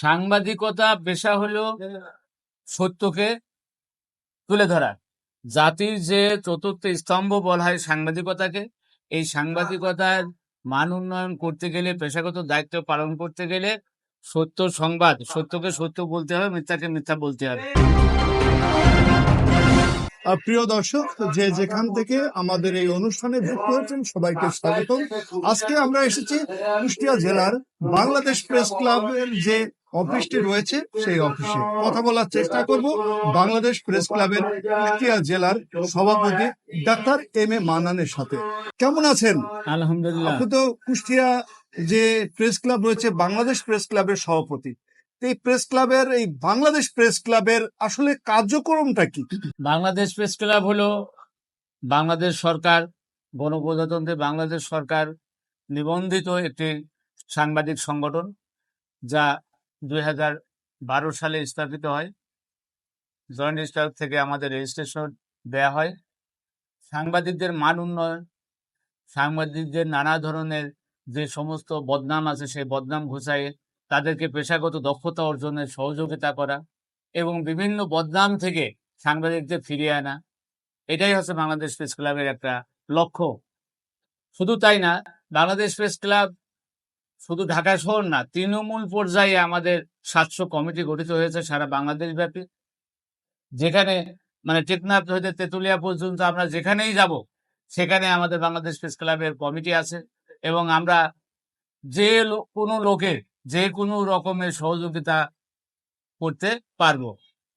সাংবাদিকতা পেশা হলো সত্যকে তুলে ধরা। জাতির যে চতুর্থ স্তম্ভ বলা হয় সাংবাদিকতাকে, এই সাংবাদিকতার মান উন্নয়ন করতে গেলে, পেশাগত দায়িত্ব পালন করতে গেলে সত্য সংবাদ, সত্যকে সত্য বলতে হবে, মিথ্যাকে মিথ্যা বলতে হবে। প্রিয় দর্শক, যে যেখান থেকে আমাদের এই অনুষ্ঠানে যুক্ত হয়েছেন, সবাইকে স্বাগত আজকে আমরা এসেছি কুষ্টিয়া জেলার বাংলাদেশ প্রেস ক্লাবের যে অফিসটি রয়েছে সেই অফিসে। কথা বলার চেষ্টা করব। বাংলাদেশ প্রেস ক্লাবের কুষ্টিয়া জেলার সভাপতি ডাক্তার এম এ মানানের সাথে। কেমন আছেন? আলহামদুলিল্লাহ। আপনি তো কুষ্টিয়া যে প্রেস ক্লাব রয়েছে বাংলাদেশ প্রেস ক্লাবের সভাপতি। এই প্রেস ক্লাবের এই বাংলাদেশ প্রেস ক্লাবের আসলে কার্যক্রমটা কি? বাংলাদেশ প্রেস ক্লাব হলো বাংলাদেশ সরকার গণপ্রজাতন্ত্রে বাংলাদেশ সরকার নিবন্ধিত একটি সাংবাদিক সংগঠন যা দুই হাজার বারো সালে স্থাপিত হয়। জয়েন্ট স্টাফ থেকে আমাদের রেজিস্ট্রেশন দেয়া হয়। সাংবাদিকদের মান উন্নয়ন, সাংবাদিকদের নানা ধরনের যে সমস্ত বদনাম আছে, সেই বদনাম ঘুষাইয়ে তাদেরকে পেশাগত দক্ষতা অর্জনের সহযোগিতা করা এবং বিভিন্ন বদনাম থেকে সাংবাদিকদের ফিরিয়ে আনা, এটাই হচ্ছে বাংলাদেশ প্রেস ক্লাবের একটা লক্ষ্য। শুধু তাই না, বাংলাদেশ প্রেস ক্লাব শুধু ঢাকা শহর না, তৃণমূল পর্যায়ে আমাদের সাতশো কমিটি গঠিত হয়েছে সারা বাংলাদেশ ব্যাপী যেখানে মানে টেকনাফ হইতে তেতুলিয়া পর্যন্ত আমরা যেখানেই যাব, সেখানে আমাদের বাংলাদেশ প্রেস ক্লাবের কমিটি আছে এবং আমরা যে কোনো লোকের যে কোনো রকমের সহযোগিতা করতে পারব।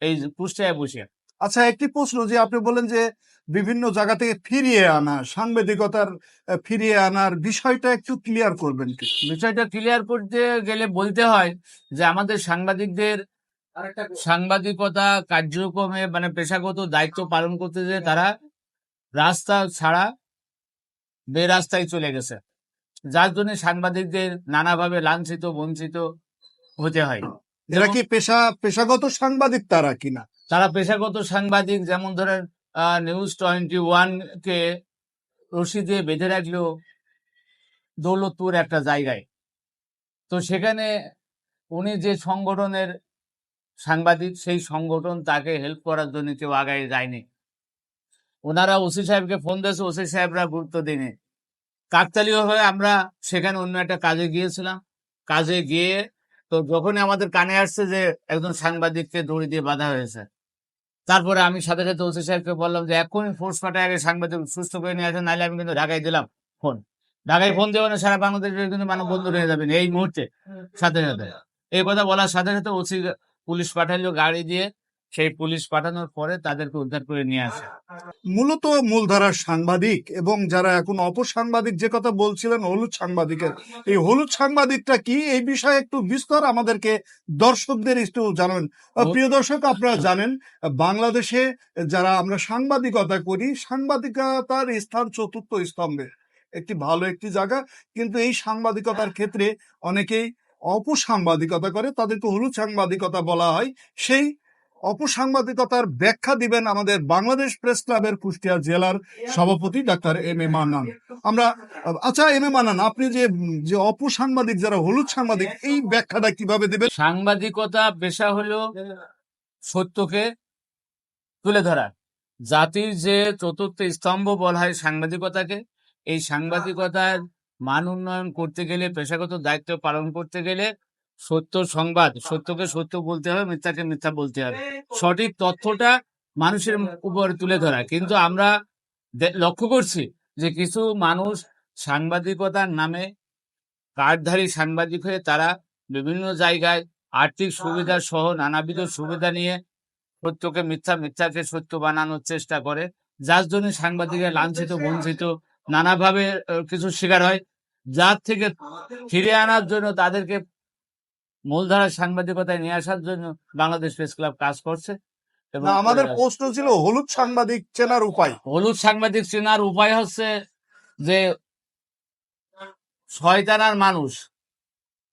এই কুষ্টিয়ায় বসে আচ্ছা একটি প্রশ্ন যে আপনি বলেন যে বিভিন্ন জায়গা থেকে ফিরিয়ে আনা সাংবাদিকতার ফিরিয়ে আনার বিষয়টা একটু ক্লিয়ার করবেন বিষয়টা ক্লিয়ার করতে গেলে বলতে হয় যে আমাদের সাংবাদিকদের সাংবাদিকতা কার্যক্রমে মানে পেশাগত দায়িত্ব পালন করতে যে তারা রাস্তা ছাড়া বেরাস্তায় চলে গেছে। যার জন্য সাংবাদিকদের নানাভাবে লাঞ্ছিত বঞ্চিত হতে হয়। এরা কি পেশা পেশাগত সাংবাদিক তারা কিনা? তারা পেশাগত সাংবাদিক যেমন ধরেন নিউজ টোয়েন্টি ওয়ানকে রশি দিয়ে বেঁধে রাখল দৌলতপুর একটা জায়গায়। তো সেখানে উনি যে সংগঠনের সাংবাদিক, সেই সংগঠন তাকে হেল্প করার জন্য কেউ আগায় যায়নি। ওনারা ওসি সাহেবকে ফোন দিয়েছে, ওসি সাহেবরা গুরুত্ব দিনে কাকতালীয় হয়ে আমরা সেখানে অন্য একটা কাজে গিয়েছিলাম। কাজে গিয়ে তো যখনই আমাদের কানে আসছে যে একজন সাংবাদিককে দড়ি দিয়ে বাধা হয়েছে তারপরে আমি সাথে সাথে ওসি সাহেবকে বললাম যে এখনই ফোর্স পাঠায় আগে সাংবাদিক সুস্থ করে নিয়ে আসেন, নাহলে আমি কিন্তু ঢাকায় দিলাম ফোন ঢাকায় ফোন দেওয়া সারা বাংলাদেশের কিন্তু মানব বন্ধু হয়ে যাবেন। এই মুহূর্তে, সাথে সাথে। এই কথা বলার সাথে সাথে ওসি পুলিশ পাঠালো গাড়ি দিয়ে সেই পুলিশ পাঠানোর পরে তাদেরকে উদ্ধার করে নিয়ে আসে। মূলত মূলধারার সাংবাদিক এবং যারা এখন অপসাংবাদিক যে কথা বলছিলেন হলুদ সাংবাদিকের। এই হলুদ সাংবাদিকটা কি? এই বিষয়ে একটু বিস্তর আমাদেরকে দর্শকদের একটু জানাবেন। প্রিয় দর্শক আপনারা জানেন বাংলাদেশে যারা আমরা সাংবাদিকতা করি সাংবাদিকতার স্থান চতুর্থ স্তম্ভে। একটি ভালো একটি জায়গা। কিন্তু এই সাংবাদিকতার ক্ষেত্রে অনেকেই অপসাংবাদিকতা করে। তাদেরকে হলুদ সাংবাদিকতা বলা হয়। সেই অপসাংবাদিকতার ব্যাখ্যা দিবেন আমাদের বাংলাদেশ প্রেস ক্লাবের কুষ্টিয়া জেলার সভাপতি ডাক্তার এম এ মান্নান। আমরা আচ্ছা এম এ মান্নান, আপনি যে যে অপসাংবাদিক যারা হলুদ সাংবাদিক, এই ব্যাখ্যাটা কীভাবে দেবেন? সাংবাদিকতা পেশা হলো সত্যকে তুলে ধরা। জাতির যে চতুর্থ স্তম্ভ বলা হয় সাংবাদিকতাকে, এই সাংবাদিকতার মান উন্নয়ন করতে গেলে, পেশাগত দায়িত্ব পালন করতে গেলে সত্য সংবাদ সত্যকে সত্য বলতে হবে মিথ্যাকে মিথ্যা বলতে হবে। সঠিক তথ্যটা মানুষের উপর তুলে ধরা। কিন্তু আমরা লক্ষ্য করছি যে কিছু মানুষ সাংবাদিকতার নামে কার্ডধারী সাংবাদিক হয়ে তারা বিভিন্ন জায়গায় আর্থিক সুবিধা সহ নানাবিধ সুবিধা নিয়ে সত্যকে মিথ্যা মিথ্যাকে সত্য বানানোর চেষ্টা করে। যার জন্য সাংবাদিকরা লাঞ্ছিত বঞ্চিত নানাভাবে কিছু শিকার হয়। যার থেকে ফিরে আনার জন্য তাদেরকে মূলধারার সাংবাদিকতায় নিয়ে আসার জন্য বাংলাদেশ প্রেস ক্লাব কাজ করছে এবং আমাদের প্রশ্ন ছিল হলুদ সাংবাদিক চেনার উপায়। হলুদ সাংবাদিক চেনার উপায় হচ্ছে যে শয়তানার মানুষ।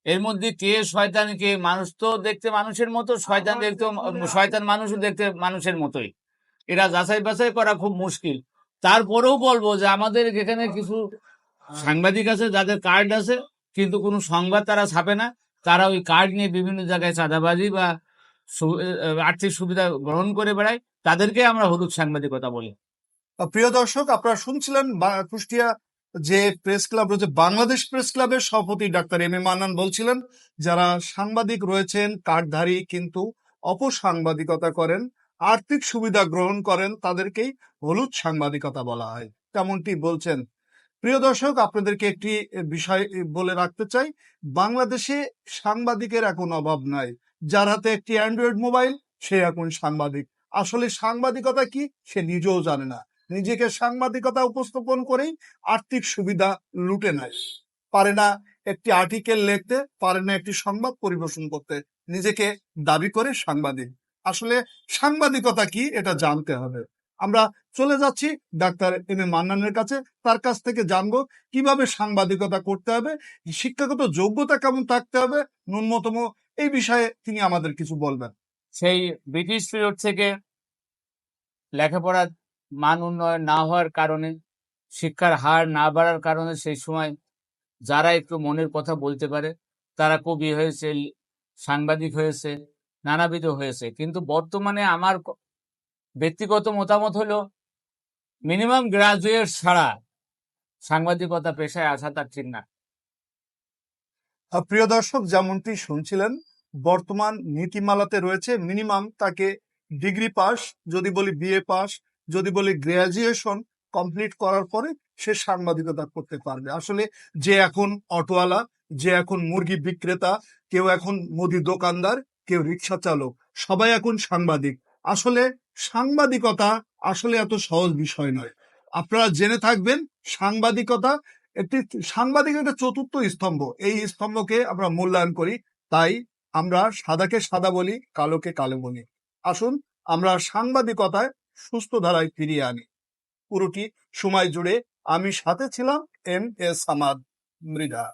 এর মধ্যে কে শয়তান কে মানুষ তো দেখতে মানুষের মতো শয়তান দেখতে শয়তান মানুষও দেখতে মানুষের মতোই। এটা যাচাই বাছাই করা খুব মুশকিল। তারপরেও বলব যে আমাদের এখানে কিছু সাংবাদিক আছে যাদের কার্ড আছে কিন্তু কোনো সংবাদ তারা ছাপে না। তারা ওই কার্ড নিয়ে বিভিন্ন জায়গায় চাঁদাবাজি বা আর্থিক সুবিধা গ্রহণ করে বেড়ায় তাদেরকে আমরা হলুদ সাংবাদিকতা বলি। প্রিয় দর্শক, আপনারা শুনছিলেন কুষ্টিয়া যে প্রেস ক্লাব রয়েছে, বাংলাদেশ প্রেস ক্লাবের সভাপতি ডাক্তার এম এ মান্নান বলছিলেন, যারা সাংবাদিক রয়েছেন কার্ডধারী কিন্তু অপসাংবাদিকতা করেন, আর্থিক সুবিধা গ্রহণ করেন, তাদেরকেই হলুদ সাংবাদিকতা বলা হয়। তেমনটি বলছেন প্রিয় দর্শক, আপনাদেরকে একটি বিষয় বলে রাখতে চাই। বাংলাদেশে সাংবাদিকের এখন অভাব নাই। যার হাতে একটি অ্যান্ড্রয়েড মোবাইল সে এখন সাংবাদিক। আসলে সাংবাদিকতা কি, সে নিজেও জানে না। নিজেকে সাংবাদিকতা উপস্থাপন করেই আর্থিক সুবিধা লুটে নেয়। পারে না একটি আর্টিকেল লিখতে, পারে না একটি সংবাদ পরিবেশন করতে। নিজেকে দাবি করে সাংবাদিক। আসলে সাংবাদিকতা কি, এটা জানতে হবে। আমরা চলে যাচ্ছি। ডাক্তার এম এ মান্নানের কাছে। তার কাছ থেকে জানব কীভাবে সাংবাদিকতা করতে হবে, শিক্ষাগত যোগ্যতা কেমন থাকতে হবে, ন্যূনতম এই বিষয়ে তিনি আমাদের কিছু বলবেন। সেই ব্রিটিশ পিরিয়ড থেকে লেখাপড়ার মান উন্নয়ন না হওয়ার কারণে, শিক্ষার হার না বাড়ার কারণে সেই সময় যারা একটু মনের কথা বলতে পারে, তারা কবি হয়েছে, সাংবাদিক হয়েছে, নানাবিধ হয়েছে। কিন্তু বর্তমানে আমার ব্যক্তিগত মতামত হলো মিনিমাম গ্রাজুয়েট ছাড়া সাংবাদিকতা পেশায় আসা তার ঠিক না প্রিয় দর্শক, যেমনটি শুনছিলেন, বর্তমান নীতিমালাতে রয়েছে মিনিমাম তাকে ডিগ্রি পাস যদি বলি বিএ পাস যদি বলি গ্রাজুয়েশন কমপ্লিট করার পরে সে সাংবাদিকতা করতে পারবে। আসলে যে এখন অটোওয়ালা, যে এখন মুরগি বিক্রেতা, কেউ এখন মুদি দোকানদার, কেউ রিক্সা চালক, সবাই এখন সাংবাদিক। আসলে সাংবাদিকতা আসলে এত সহজ বিষয় নয়। আপনারা জেনে থাকবেন, সাংবাদিকতা একটি সাংবাদিক একটা চতুর্থ স্তম্ভ। এই স্তম্ভকে আমরা মূল্যায়ন করি, তাই আমরা সাদাকে সাদা বলি, কালোকে কালো বলি। আসুন, আমরা সাংবাদিকতায় সুস্থ ধারায় ফিরিয়ে আনি। পুরোটি সময় জুড়ে আমি সাথে ছিলাম এম এস সামাদ মৃধা